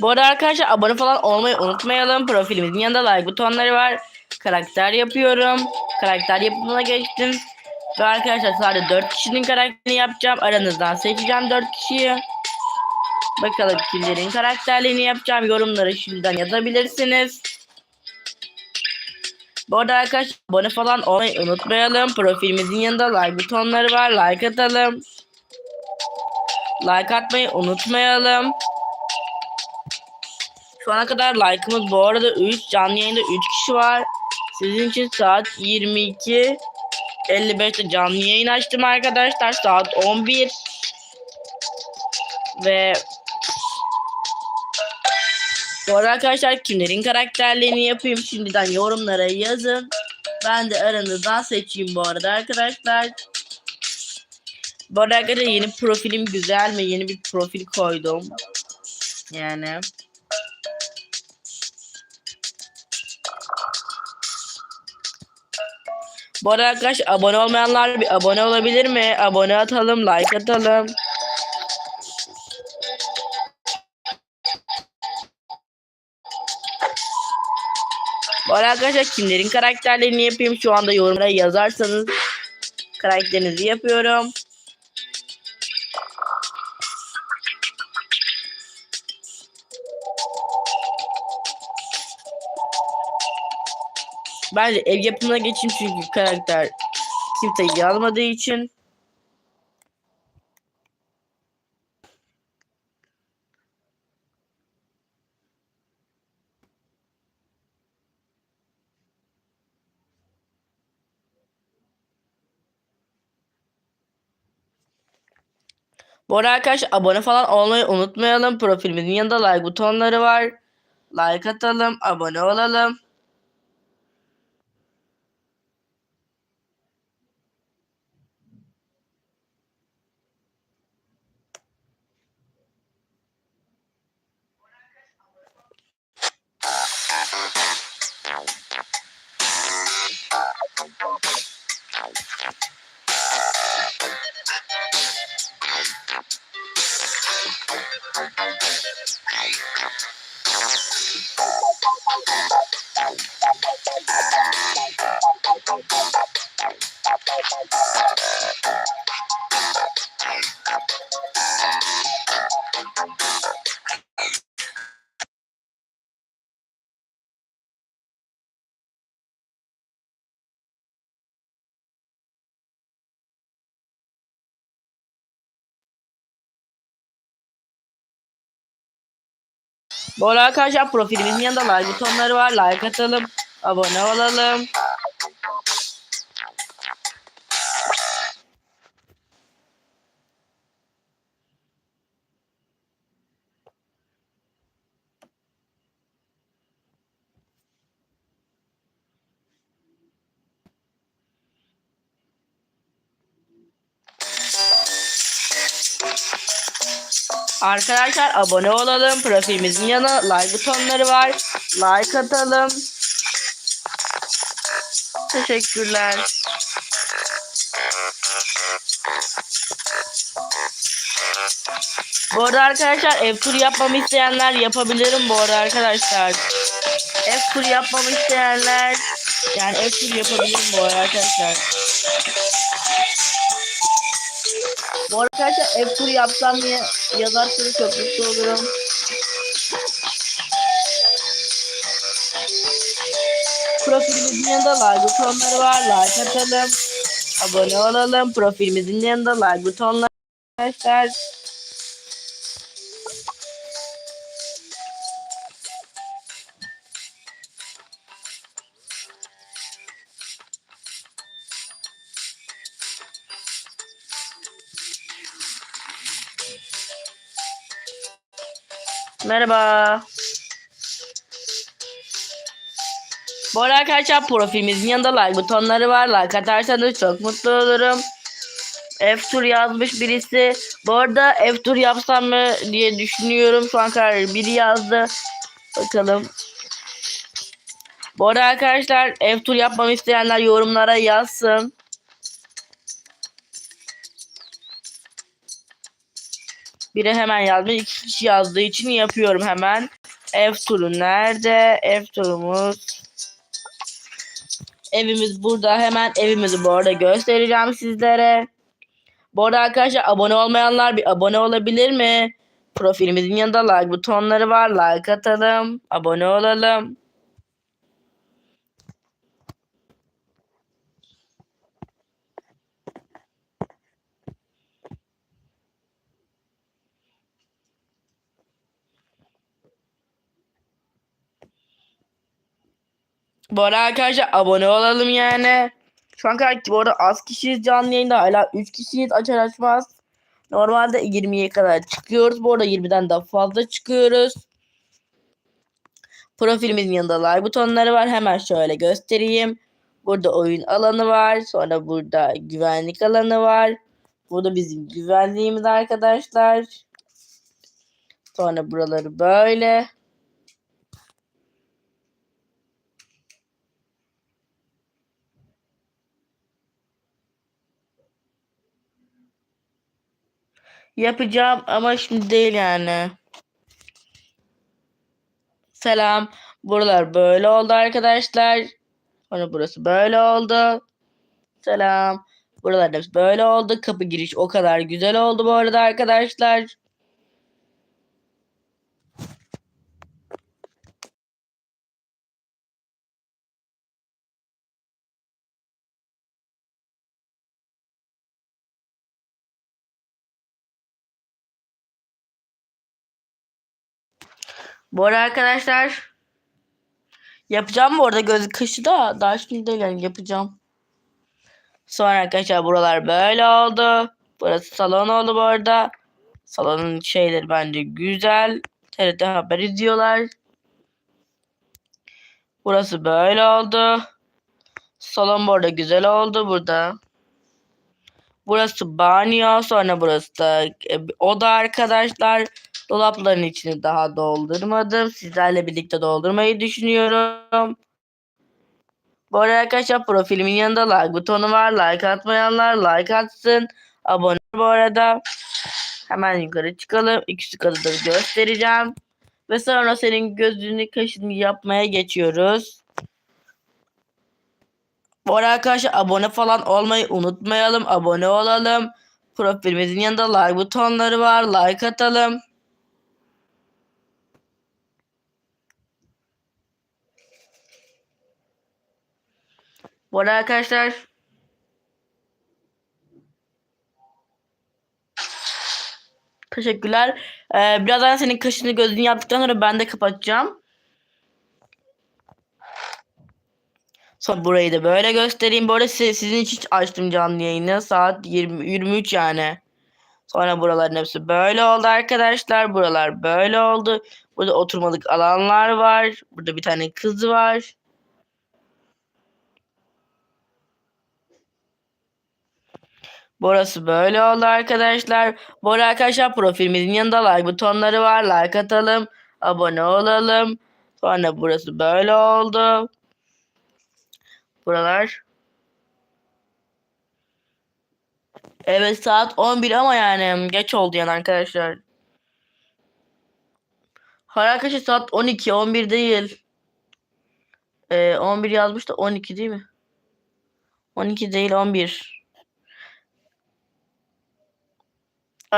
Bu arada arkadaşlar abone falan olmayı unutmayalım. Profilimizin yanında like butonları var. Karakter yapıyorum. Karakter yapımına geçtim. Ve arkadaşlar sadece 4 kişinin karakterini yapacağım. Aranızdan seçeceğim 4 kişiyi. Bakalım kimlerin karakterlerini yapacağım. Yorumları şimdiden yazabilirsiniz. Bu arada arkadaşlar abone falan olmayı unutmayalım. Profilimizin yanında like butonları var. Like atalım. Like atmayı unutmayalım. Şu ana kadar like'ımız bu arada 3. Canlı yayında 3 kişi var. Sizin için saat 22 55'te canlı yayın açtım arkadaşlar. Saat 11 ve bu arada arkadaşlar kimlerin karakterlerini yapayım şimdiden yorumlara yazın. Ben de aranızdan seçeyim bu arada arkadaşlar. Bu arada yeni profilim güzel mi? Yeni bir profil koydum. Yani. Bu arada arkadaşlar abone olmayanlar bir abone olabilir mi? Abone atalım, like atalım. Bu arada arkadaşlar kimlerin karakterlerini yapayım şu anda yorumlara yazarsanız karakterinizi yapıyorum. Bence ev yapımına geçeyim çünkü karakter kimse yazmadığı için. Bu arada arkadaşlar abone falan olmayı unutmayalım. Profilimizin yanında like butonları var. Like atalım, abone olalım. that. Bu arada arkadaşlar profilimizin yanında like butonları var. Like atalım. Abone olalım. Arkadaşlar abone olalım. Profilimizin yanına like butonları var. Like atalım. Teşekkürler. Bu arada arkadaşlar ev turu yapmamı isteyenler yapabilirim bu arada arkadaşlar. Ev turu yapmamı isteyenler yani ev turu yapabilirim bu arada arkadaşlar. Bu arada arkadaşlar ev turu yapsam diye yazarsanız çok mutlu olurum. Profilimizin yanında like butonları var. Like atalım. Abone olalım. Profilimizin yanında like butonları arkadaşlar. Merhaba. Bu arada arkadaşlar profilimizin yanında like butonları var. Like atarsanız çok mutlu olurum. F tur yazmış birisi. Bu arada F tur yapsam mı diye düşünüyorum. Şu an karar biri yazdı. Bakalım. Bu arada arkadaşlar F tur yapmamı isteyenler yorumlara yazsın. Biri hemen yazmış. iki kişi yazdığı için yapıyorum hemen. Ev turu nerede? Ev turumuz. Evimiz burada. Hemen evimizi bu arada göstereceğim sizlere. Bu arada arkadaşlar abone olmayanlar bir abone olabilir mi? Profilimizin yanında like butonları var. Like atalım. Abone olalım. Bu arada arkadaşlar abone olalım yani. Şu an kadar bu arada az kişiyiz canlı yayında. Hala 3 kişiyiz açar açmaz. Normalde 20'ye kadar çıkıyoruz. Bu arada 20'den daha fazla çıkıyoruz. Profilimizin yanında like butonları var. Hemen şöyle göstereyim. Burada oyun alanı var. Sonra burada güvenlik alanı var. Burada bizim güvenliğimiz arkadaşlar. Sonra buraları böyle. Yapacağım ama şimdi değil yani. Selam. Buralar böyle oldu arkadaşlar. Sonra burası böyle oldu. Selam. Buralar hepsi böyle oldu. Kapı giriş o kadar güzel oldu bu arada arkadaşlar. Bu arada arkadaşlar yapacağım bu arada göz kışı da daha şimdi değil yani yapacağım. Sonra arkadaşlar buralar böyle oldu. Burası salon oldu bu arada. Salonun şeyleri bence güzel. TRT haber izliyorlar. Burası böyle oldu. Salon bu arada güzel oldu burada. Burası banyo. Sonra burası da e, oda arkadaşlar. Dolapların içini daha doldurmadım. Sizlerle birlikte doldurmayı düşünüyorum. Bu arada arkadaşlar profilimin yanında like butonu var. Like atmayanlar like atsın. Abone bu arada. Hemen yukarı çıkalım. İkisi kadar göstereceğim. Ve sonra senin gözünü kaşını yapmaya geçiyoruz. Bu arada arkadaşlar abone falan olmayı unutmayalım. Abone olalım. Profilimizin yanında like butonları var. Like atalım. Bu arada arkadaşlar Teşekkürler. Ee, birazdan senin kaşını gözünü yaptıktan sonra ben de kapatacağım. Sonra burayı da böyle göstereyim. Bu arada si- sizin için açtım canlı yayını. Saat 20, 23 yani. Sonra buraların hepsi böyle oldu arkadaşlar. Buralar böyle oldu. Burada oturmalık alanlar var. Burada bir tane kız var. Burası böyle oldu arkadaşlar. Bu arada arkadaşlar profilimizin yanında like butonları var. Like atalım. Abone olalım. Sonra burası böyle oldu. Buralar. Evet saat 11 ama yani geç oldu yani arkadaşlar. Hayır arkadaşlar saat 12 11 değil. Ee, 11 yazmış da 12 değil mi? 12 değil 11.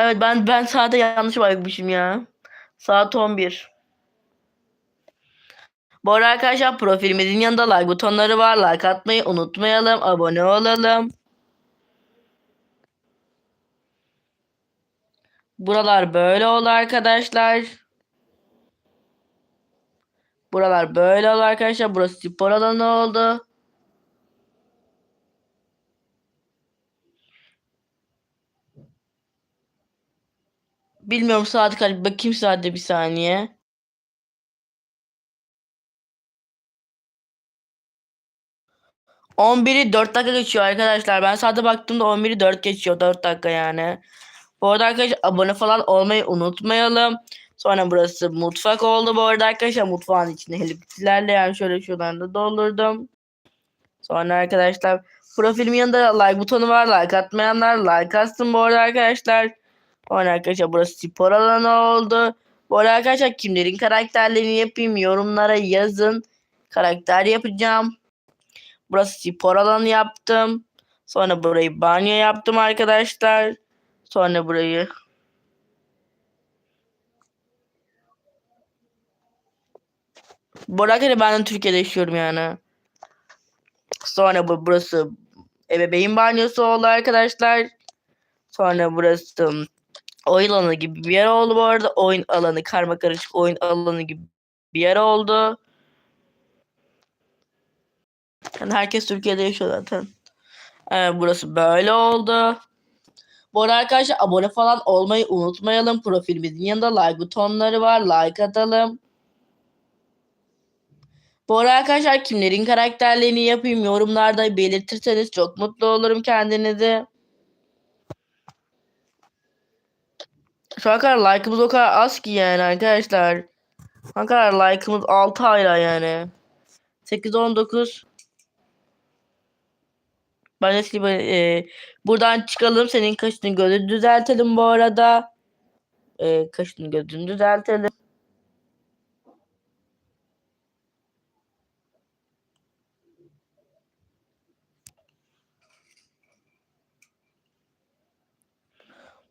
Evet ben ben saate yanlış bakmışım ya. Saat 11. Bu arada arkadaşlar profilimizin yanında like butonları var. Like atmayı unutmayalım. Abone olalım. Buralar böyle oldu arkadaşlar. Buralar böyle oldu arkadaşlar. Burası spor alanı oldu. Bilmiyorum saat kaç. Bakayım saatte bir saniye. On biri 4 dakika geçiyor arkadaşlar. Ben saate baktığımda 11'i 4 geçiyor. 4 dakika yani. Bu arada arkadaşlar abone falan olmayı unutmayalım. Sonra burası mutfak oldu bu arada arkadaşlar. Mutfağın içinde heliptilerle yani şöyle şuradan da doldurdum. Sonra arkadaşlar profilimin yanında like butonu var. Like atmayanlar like atsın bu arada arkadaşlar. Sonra arkadaşlar burası spor alanı oldu. Bu arada arkadaşlar kimlerin karakterlerini yapayım yorumlara yazın. Karakter yapacağım. Burası spor alanı yaptım. Sonra burayı banyo yaptım arkadaşlar. Sonra burayı Bu arada arkadaşlar ben de Türkiye'de yaşıyorum yani. Sonra bu burası ebeveyn banyosu oldu arkadaşlar. Sonra burası oyun alanı gibi bir yer oldu bu arada. Oyun alanı karma karışık oyun alanı gibi bir yer oldu. Yani herkes Türkiye'de yaşıyor zaten. Evet, burası böyle oldu. Bu arada arkadaşlar abone falan olmayı unutmayalım. Profilimizin yanında like butonları var. Like atalım. Bu arada arkadaşlar kimlerin karakterlerini yapayım yorumlarda belirtirseniz çok mutlu olurum kendinizi. Şu an kadar like'ımız o kadar az ki yani arkadaşlar. Şu an kadar like'ımız 6 hala yani. 8 19 ben de e, buradan çıkalım. Senin kaşını gözünü düzeltelim bu arada. E, kaşını gözünü düzeltelim.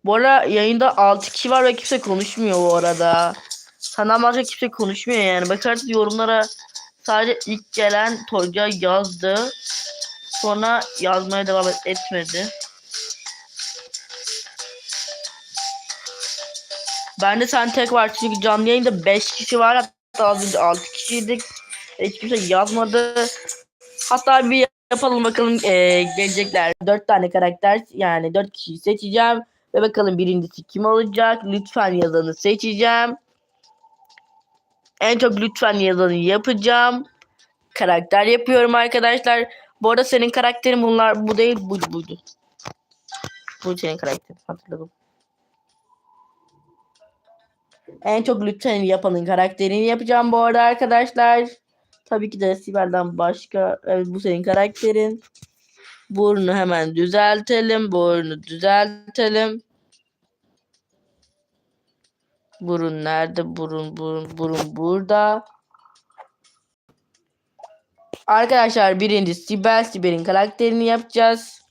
Bu arada yayında 6 kişi var ve kimse konuşmuyor bu arada. Senden başka kimse konuşmuyor yani. Bakarsın yorumlara sadece ilk gelen Toyca yazdı. Sonra yazmaya devam etmedi. Ben de sen tek var çünkü canlı yayında 5 kişi var hatta az önce 6 kişiydik. Hiç kimse yazmadı. Hatta bir yapalım bakalım e, gelecekler. 4 tane karakter yani 4 kişiyi seçeceğim. Ve bakalım birincisi kim olacak? Lütfen yazanı seçeceğim. En çok lütfen yazanı yapacağım. Karakter yapıyorum arkadaşlar. Bu arada senin karakterin bunlar bu değil bu buydu. Bu senin karakterin hatırladım. En çok lütfen yapanın karakterini yapacağım bu arada arkadaşlar. Tabii ki de Sibel'den başka. Evet bu senin karakterin. Burnu hemen düzeltelim. Burnu düzeltelim. Burun nerede? Burun burun burun burada. Arkadaşlar birinci Sibel. Sibel'in karakterini yapacağız.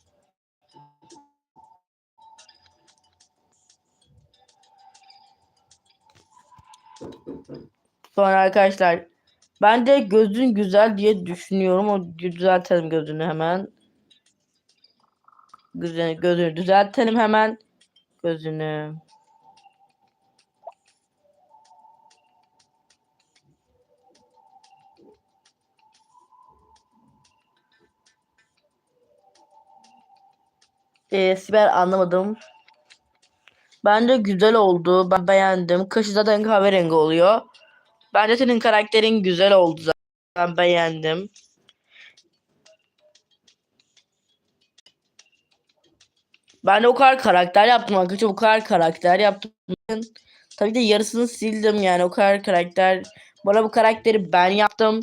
Sonra arkadaşlar ben de gözün güzel diye düşünüyorum. O düzeltelim gözünü hemen. Gözünü, gözünü düzeltelim hemen. Gözünü. Ee, Sibel anlamadım. Bence güzel oldu. Ben beğendim. Kaşı zaten kahverengi oluyor. Bence senin karakterin güzel oldu zaten. Ben beğendim. Ben de o kadar karakter yaptım arkadaşlar. O kadar karakter yaptım. Tabii de yarısını sildim yani o kadar karakter. Bana bu karakteri ben yaptım.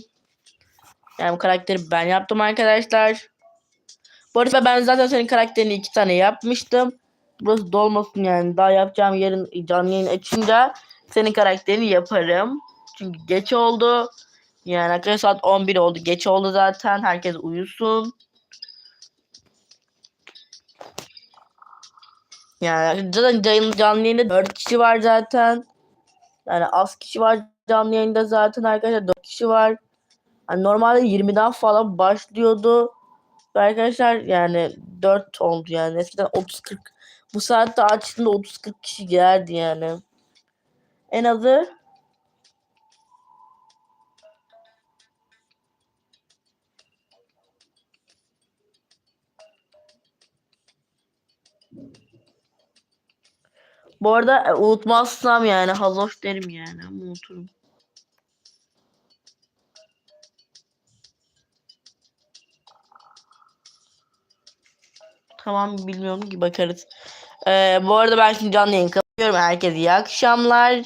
Yani bu karakteri ben yaptım arkadaşlar. Bu arada ben zaten senin karakterini iki tane yapmıştım. Burası dolmasın yani. Daha yapacağım yarın canlı yayın açınca senin karakterini yaparım. Çünkü geç oldu. Yani arkadaşlar saat 11 oldu. Geç oldu zaten. Herkes uyusun. Yani zaten canlı, canlı yayında 4 kişi var zaten. Yani az kişi var canlı yayında zaten arkadaşlar 4 kişi var. Yani normalde 20'den falan başlıyordu. Arkadaşlar yani 4 oldu yani. Eskiden 30-40 bu saatte açtığında 30-40 kişi geldi yani. En azı Bu arada e, unutmazsam yani hazoş derim yani ama unuturum. Tamam bilmiyorum ki bakarız. Ee, bu arada ben şimdi canlı yayın kapıyorum. Herkese iyi akşamlar.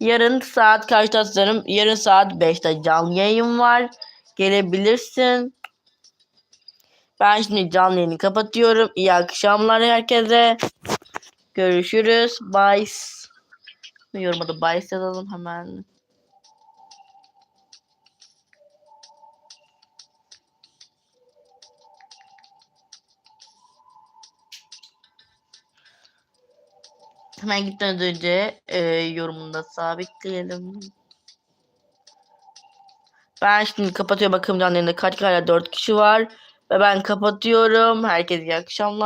Yarın saat kaçta atarım? Yarın saat 5'te canlı yayın var. Gelebilirsin. Ben şimdi canlı yayını kapatıyorum. İyi akşamlar herkese. Görüşürüz. Bye. Yoruma da bye yazalım hemen. Hemen gitmeden önce e, yorumunu da sabitleyelim. Ben şimdi kapatıyorum. Bakın canlı yayında kaç hala 4 kişi var. Ve ben kapatıyorum. Herkese iyi akşamlar.